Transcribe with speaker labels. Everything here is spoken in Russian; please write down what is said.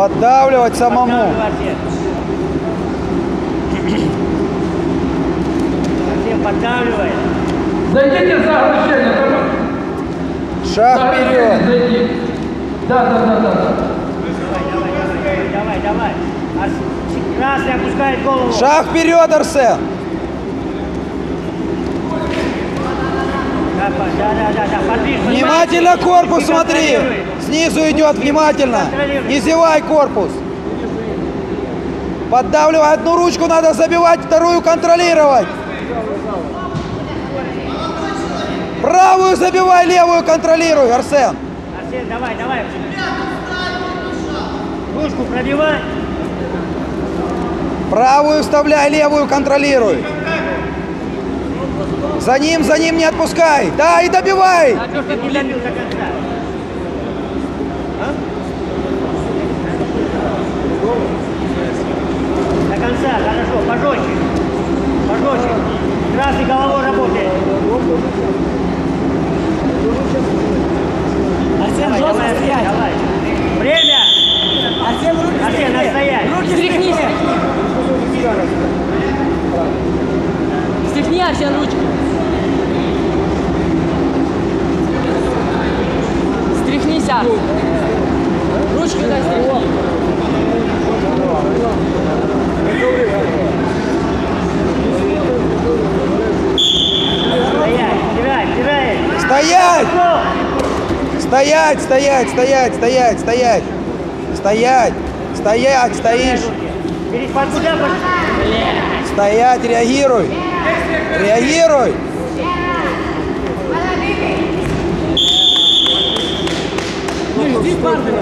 Speaker 1: Поддавливать самому.
Speaker 2: Поддавливай, поддавливай.
Speaker 3: Зайдите за ограждение.
Speaker 1: Шаг вперед.
Speaker 3: Зайди. Да, да, да, да, да.
Speaker 2: Давай, давай, давай, давай, давай. Арс- Красный опускает голову.
Speaker 1: Шаг вперед, Арсен.
Speaker 2: Да, да, да, да, да. Подвиж, поднимай.
Speaker 1: Внимательно корпус смотри. Снизу идет внимательно. Не зевай корпус. Поддавливай одну ручку, надо забивать, вторую контролировать. Правую забивай, левую контролируй, Арсен.
Speaker 2: Арсен, давай, давай. Ручку пробивай.
Speaker 1: Правую вставляй, левую контролируй. За ним, за ним не отпускай. Да, и добивай.
Speaker 2: Конца. А? До конца, хорошо, пожестче. Пожестче. Красный головой работает.
Speaker 4: Арсен,
Speaker 2: Давай,
Speaker 4: жестко
Speaker 2: давай, Арсен,
Speaker 4: стоять.
Speaker 2: давай. Время!
Speaker 4: Арсен, руки
Speaker 2: Арсен,
Speaker 4: стряхни.
Speaker 2: настоять.
Speaker 4: Руки стряхни, Арсен, ручки. Стряхнись, Арс. Ручки дай стряхни.
Speaker 2: Стоять.
Speaker 1: Стоять! Стоять, стоять, стоять, стоять, стоять. Стоять, стоишь. Стоять, реагируй. Реагируй.
Speaker 4: Ну, жди парня.